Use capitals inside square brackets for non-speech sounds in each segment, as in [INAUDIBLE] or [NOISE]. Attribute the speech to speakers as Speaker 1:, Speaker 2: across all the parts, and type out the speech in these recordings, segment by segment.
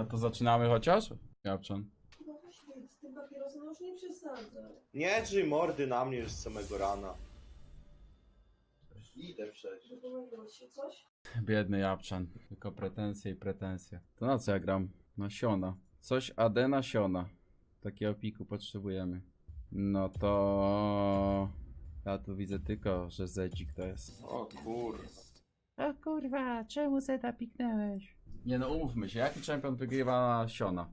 Speaker 1: A to zaczynamy chociaż? Japczan.
Speaker 2: No właśnie, z tym papierosem już nie przesadzę.
Speaker 3: Nie drzyj mordy na mnie już z samego rana. Idę przecież.
Speaker 2: Się coś?
Speaker 1: Biedny Japczan. Tylko pretensje i pretensje. To na co ja gram? Nasiona. Coś AD nasiona. Takiego piku potrzebujemy. No to... Ja tu widzę tylko, że Zedzik to jest.
Speaker 3: O kurwa.
Speaker 1: O kurwa, czemu Zeda piknęłeś? Nie no, umówmy się, jaki czempion wygrywa na Siona?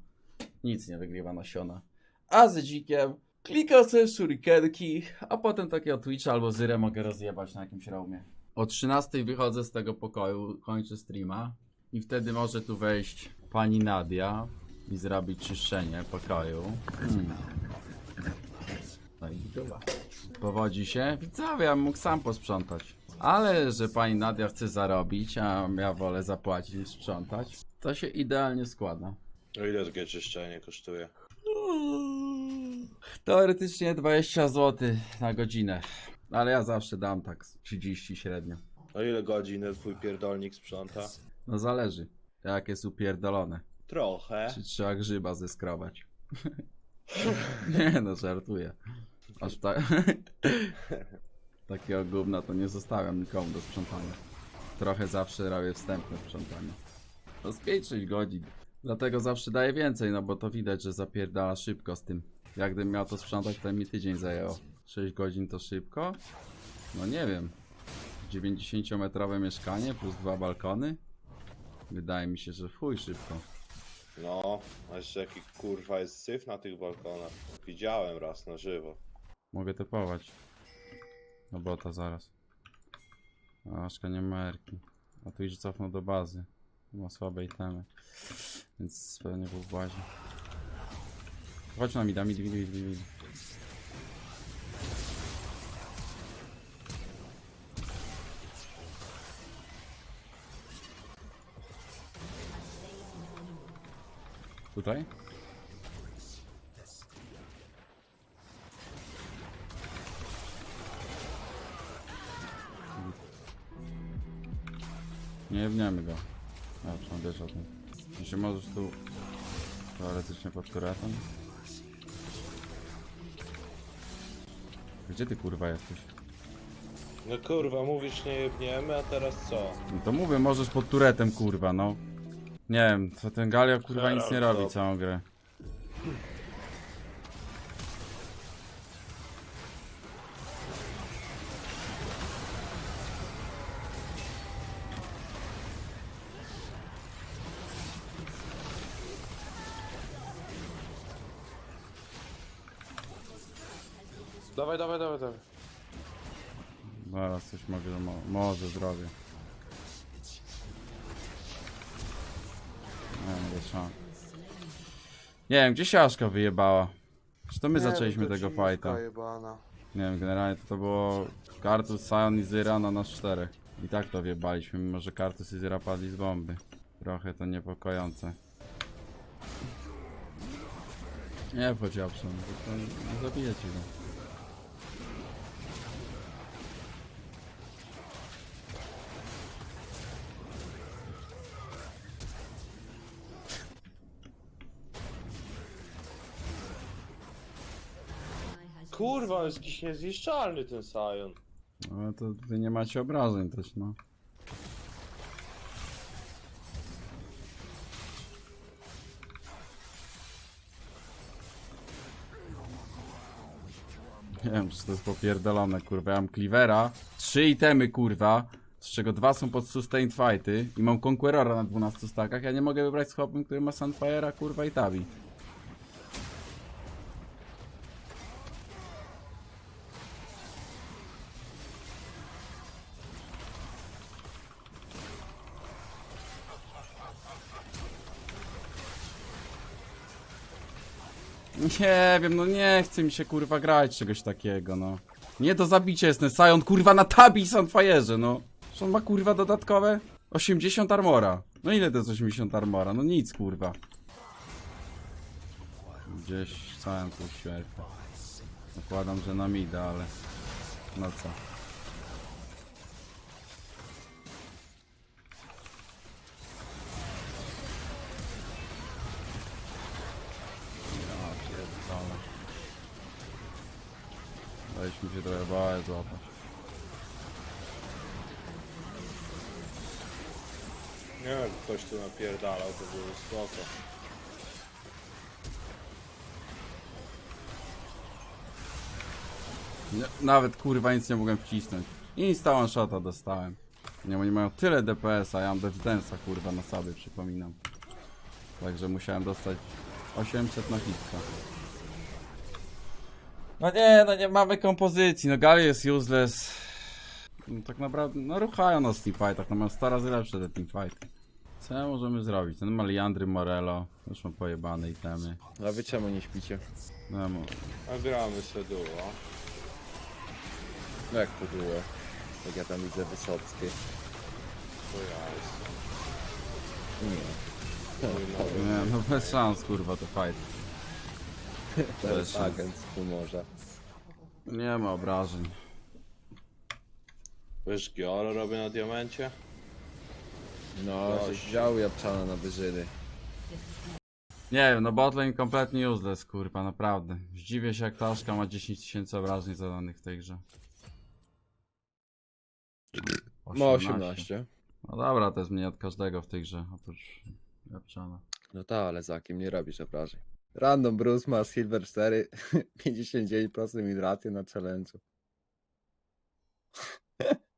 Speaker 1: Nic nie wygrywa na Siona. A z dzikiem klikam sobie shurikenki, a potem takiego Twitcha albo Zyrę mogę rozjebać na jakimś roamie. O 13 wychodzę z tego pokoju, kończę streama i wtedy może tu wejść pani Nadia i zrobić czyszczenie pokoju. Hmm. No i dobra. Powodzi się? Widzowie, ja bym mógł sam posprzątać. Ale, że pani Nadia chce zarobić, a ja wolę zapłacić niż sprzątać, to się idealnie składa.
Speaker 3: O ile takie czyszczenie kosztuje?
Speaker 1: Teoretycznie 20 zł na godzinę, ale ja zawsze dam tak z 30 średnio.
Speaker 3: O ile godziny twój pierdolnik sprząta?
Speaker 1: No zależy, jak jest upierdolone.
Speaker 3: Trochę.
Speaker 1: Czy trzeba grzyba zeskrobać? [LAUGHS] nie no, żartuję. Aż tak... [LAUGHS] Takiego gówna to nie zostawiam nikomu do sprzątania. Trochę zawsze robię wstępne sprzątanie. To z 5-6 godzin. Dlatego zawsze daję więcej, no bo to widać, że zapierdala szybko z tym. Jak gdybym miał to sprzątać, to mi tydzień zajęło. 6 godzin to szybko? No nie wiem. 90-metrowe mieszkanie plus dwa balkony? Wydaje mi się, że chuj szybko.
Speaker 3: No, a jeszcze jaki kurwa jest syf na tych balkonach. Widziałem raz na żywo.
Speaker 1: Mogę typować. No bota zaraz. Aszka nie ma erki. A tu idzie cofnął do bazy. Ma słabe itemy. Więc pewnie był w bazie. Chodź na mida, mid, mid, mid, mid, mid. Tutaj? Nie jebniemy go. Dobrze, on wiesz o tym. Jeśli możesz tu teoretycznie pod turetem. Gdzie ty kurwa jesteś?
Speaker 3: No kurwa, mówisz nie jebniemy, a teraz co?
Speaker 1: No to mówię, możesz pod turetem kurwa, no. Nie wiem, to ten Galio kurwa nic nie robi całą grę.
Speaker 3: Dawaj, dawaj, dawaj, dawaj.
Speaker 1: Zaraz coś mogę, mo może zrobię. Nie a. Nie wiem, gdzie się Aszka wyjebała? Czy to my zaczęliśmy tego fighta?
Speaker 4: Jebana.
Speaker 1: Nie wiem, generalnie to, to było Kartus, Sion i Zyra na nas czterech. I tak to wjebaliśmy, mimo że Kartus i Zyra padli z bomby. Trochę to niepokojące. Nie wchodź Japson, bo to nie zabijecie go.
Speaker 3: Kurwa, jest jakiś niezniszczalny ten Sion.
Speaker 1: Ale to wy nie macie obrażeń też, no. Nie wiem, czy to jest popierdolone, kurwa. Ja mam Cleavera, trzy itemy, kurwa, z czego dwa są pod sustained fighty i mam Conquerora na 12 stakach. Ja nie mogę wybrać z chłopem, który ma Sunfire'a, kurwa, i Tabi. Nie wiem, no nie chce mi się kurwa grać czegoś takiego, no. Nie do zabicia jest ten Sion, kurwa na tabi Sunfire'ze, no. Czy on ma kurwa dodatkowe? 80 armora. No ile to jest 80 armora? No nic kurwa. Gdzieś całym tu świerkę. Zakładam, że na mida, ale... No co? Bałem złapać.
Speaker 3: Nie wiem, ktoś tu napierdalał, to było spoko.
Speaker 1: Nie, nawet kurwa nic nie mogłem wcisnąć. Insta one shota dostałem. Nie, oni mają tyle DPS, a ja mam Dance'a kurwa na sobie, przypominam. Także musiałem dostać 800 na hitka. No nie, no nie mamy kompozycji, no Gali jest useless. No, tak naprawdę, no ruchają nas w teamfightach, no mam 100 razy lepsze te teamfighty. Co możemy zrobić? Ten ma Liandry Morello, już mam pojebane itemy.
Speaker 4: A wy czemu nie śpicie?
Speaker 1: No, mo-
Speaker 3: A gramy sobie duo.
Speaker 4: No jak to było? Jak ja tam widzę Wysockie.
Speaker 3: To ja jestem.
Speaker 4: Nie.
Speaker 1: Nie, no bez szans kurwa to fight.
Speaker 4: To jest agent z humorza.
Speaker 1: Nie ma obrażeń.
Speaker 3: Wiesz, Gioro robię na diamencie?
Speaker 4: No,
Speaker 3: Gość.
Speaker 4: żeś wziął Japczana na wyżyny.
Speaker 1: Nie wiem, no botlane kompletnie useless, kurwa, naprawdę. Zdziwię się jak Taszka ma 10 tysięcy obrażeń zadanych w tej grze.
Speaker 4: Ma 18.
Speaker 1: No dobra, to jest mniej od każdego w tej grze, oprócz Japczana.
Speaker 4: No tak, ale za kim nie robisz obrażeń. Random Bruce ma Silver 4, 59% hidraty na challenge'u. [LAUGHS]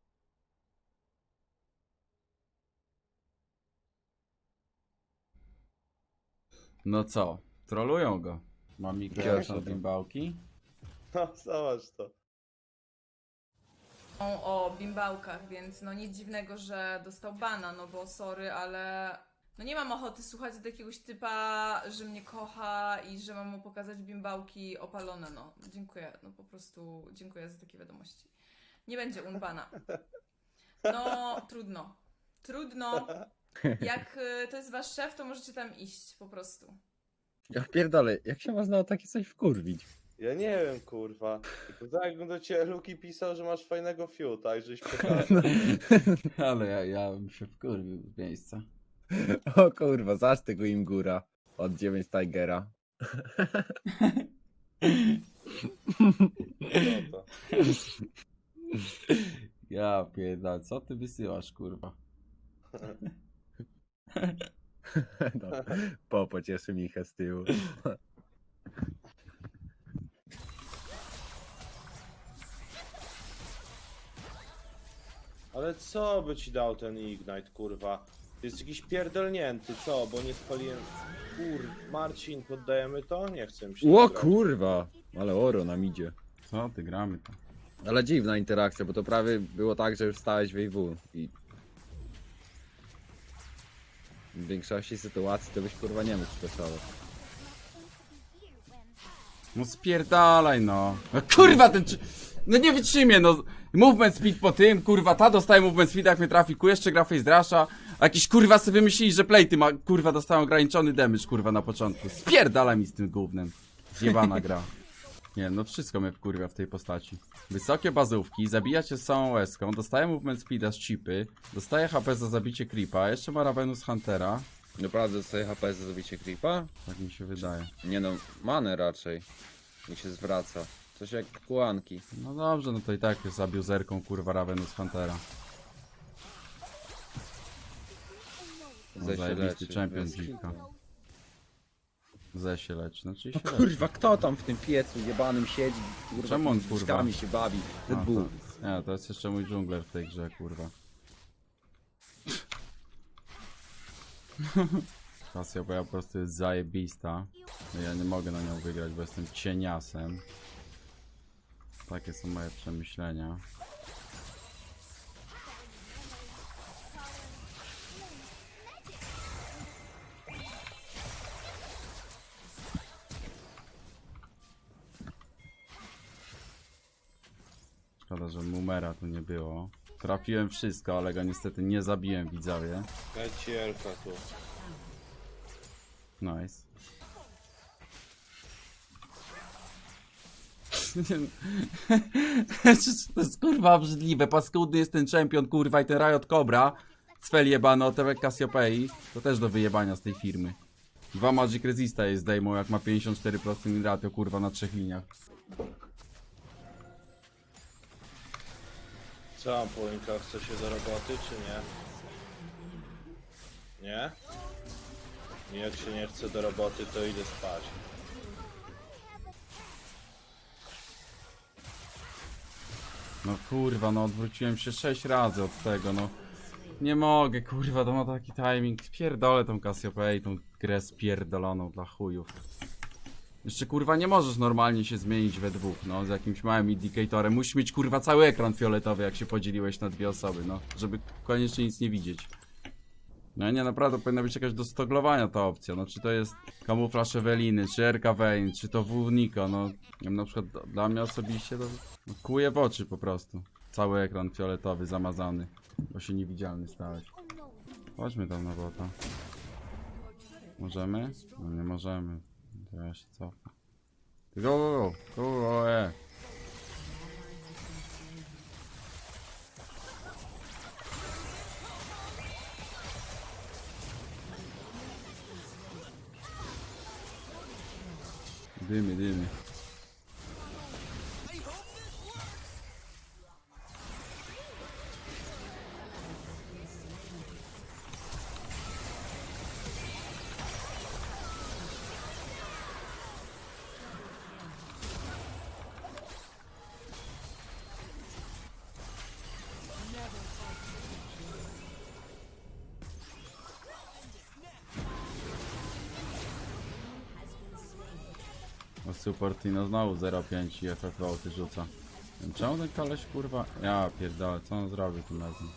Speaker 1: No co? Trolują go. Mam mikrofon
Speaker 4: Jasne.
Speaker 1: bimbałki.
Speaker 3: No, zobacz to.
Speaker 5: o bimbałkach, więc no nic dziwnego, że dostał bana, no bo sorry, ale no nie mam ochoty słuchać od jakiegoś typa, że mnie kocha i że mam mu pokazać bimbałki opalone, no. Dziękuję, no po prostu dziękuję za takie wiadomości. Nie będzie unbana. No, trudno. Trudno. Jak y, to jest wasz szef, to możecie tam iść, po prostu.
Speaker 4: Ja pierdolę, jak się można o takie coś wkurwić?
Speaker 3: Ja nie wiem, kurwa. To tak jakbym do ciebie Luki pisał, że masz fajnego fiuta i żeś [LAUGHS] pokazał. [LAUGHS]
Speaker 1: Ale ja, ja bym się wkurwił z miejsca.
Speaker 4: O kurwa, zaś tego im góra. Od 9 Tigera.
Speaker 3: No to.
Speaker 1: Ja pierdolę, co ty wysyłasz, kurwa?
Speaker 4: No, po pocieszy Michę z tyłu.
Speaker 3: Ale co by ci dał ten Ignite, kurwa? Jest jakiś pierdolnięty, co? Bo nie spaliłem... Kur... Marcin, poddajemy to? Nie chcę mi się
Speaker 4: Ło kurwa, ale oro nam idzie.
Speaker 1: Co ty, gramy to.
Speaker 4: Ale dziwna interakcja, bo to prawie było tak, że już stałeś w AW i... W większości sytuacji to byś kurwa nie mógł stresować.
Speaker 1: No spierdalaj no. no kurwa ten czy... No nie wytrzymie no. Movement speed po tym, kurwa, ta dostaje movement speed jak mnie trafi, ku jeszcze gra face drasha, a jakiś kurwa sobie wymyślili, że play ma, kurwa, dostają ograniczony damage, kurwa, na początku. Spierdala mi z tym gównem. Zjebana gra. Nie, no wszystko mnie wkurwia w tej postaci. Wysokie bazówki, zabija cię z całą łezką, dostaje movement speeda z chipy, dostaje HP za zabicie creepa, jeszcze ma Ravenus Huntera.
Speaker 4: Naprawdę dostaje HP za zabicie creepa?
Speaker 1: Tak mi się wydaje.
Speaker 4: Nie no, manę raczej. Mi się zwraca. Coś jak kłanki.
Speaker 1: No dobrze, no to i tak zabił zerką, kurwa, Ravenus Huntera. No,
Speaker 4: Ze się
Speaker 1: zajebisty
Speaker 4: leczy,
Speaker 1: champion
Speaker 4: bez
Speaker 1: dzika.
Speaker 4: kitu.
Speaker 1: Ze się leczy, znaczy się
Speaker 4: No
Speaker 1: leczy.
Speaker 4: kurwa, kto tam w tym piecu jebanym siedzi? Kurwa,
Speaker 1: Czemu on, kurwa?
Speaker 4: się bawi.
Speaker 1: A,
Speaker 4: Red Bull.
Speaker 1: to, nie, to jest jeszcze mój dżungler w tej grze, kurwa. [LAUGHS] Pasja, bo ja po prostu jest zajebista. No ja nie mogę na nią wygrać, bo jestem cieniasem. Takie są moje przemyślenia. Szkoda, że Mumera tu nie było. Trafiłem wszystko, ale go niestety nie zabiłem, widzowie.
Speaker 3: Lecierka tu.
Speaker 1: Nice. [LAUGHS] to jest kurwa obrzydliwe, paskudny jest ten czempion kurwa i ten Riot Cobra Cfel jebany od Cassiopeii To też do wyjebania z tej firmy Dwa Magic Resista jest zdejmą jak ma 54% ratio kurwa na trzech liniach
Speaker 3: Co, Polinka chce się do roboty, czy nie? Nie? I Jak się nie chce do roboty, to idę spać.
Speaker 1: No kurwa, no odwróciłem się 6 razy od tego, no. Nie mogę, kurwa, to ma taki timing. Pierdolę tą Cassiopeia i tą grę spierdoloną dla chujów. Jeszcze kurwa nie możesz normalnie się zmienić we dwóch, no, z jakimś małym indicatorem. Musisz mieć kurwa cały ekran fioletowy, jak się podzieliłeś na dwie osoby, no, żeby koniecznie nic nie widzieć. No nie, naprawdę powinna być jakaś do stoglowania ta opcja, no czy to jest kamuflaż Eweliny, czy RK Vayne, czy to W Niko, no, nie wiem, na przykład dla mnie osobiście to no, kuje w oczy po prostu. Cały ekran fioletowy, zamazany, bo się niewidzialny stałeś. Chodźmy tam na bota. Możemy? No nie możemy. Ja się Go, go, go, go, go, e. Dymy, dymy. O Supportino znowu 0,5 i FFV ty rzuca. Czemu ten koleś kurwa... Ja pierdolę, co on zrobił tym razem?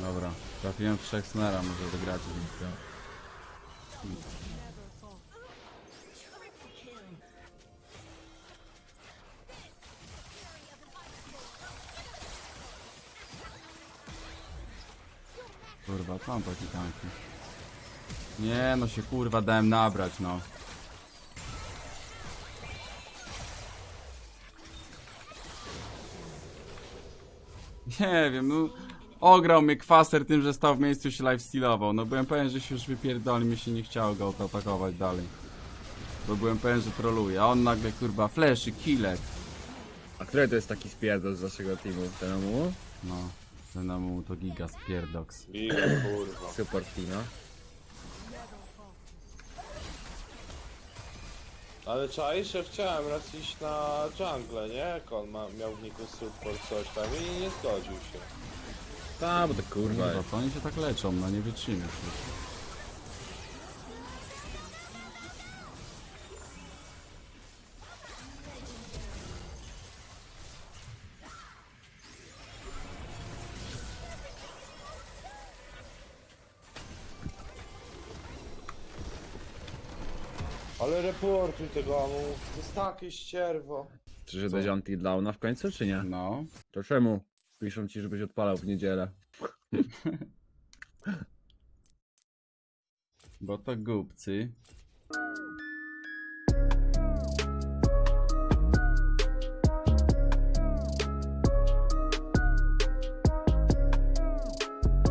Speaker 1: Dobra, trafiłem w trzech snera, może wygrać z nim. Kurwa, co mam taki tanki? Nie, no się kurwa dałem nabrać, no. Nie wiem, no. Ograł mnie kwaser tym, że stał w miejscu i się lifestealował. No byłem pewien, że się już wypierdoli, mi się nie chciało go atakować dalej. Bo byłem pewien, że troluje, a on nagle kurwa fleszy, killek.
Speaker 4: A który to jest taki spierdol z waszego teamu? Ten mu?
Speaker 1: Ten mu to giga spierdoks.
Speaker 3: Giga, kurwa.
Speaker 4: Support team, no.
Speaker 3: Ale czaisz, że chciałem raz iść na jungle, nie? Jak on ma, miał w niku support coś tam i nie zgodził się.
Speaker 4: Ta, bo to kurwa.
Speaker 1: Kurwa, to oni się tak leczą, no nie wytrzymiesz
Speaker 3: Ale reportuj tego amu, to jest takie ścierwo.
Speaker 4: Czy że dać anti-downa w końcu, czy nie?
Speaker 1: No,
Speaker 4: To czemu? Piszą ci, żebyś odpalał w niedzielę. [LAUGHS]
Speaker 1: bo to głupcy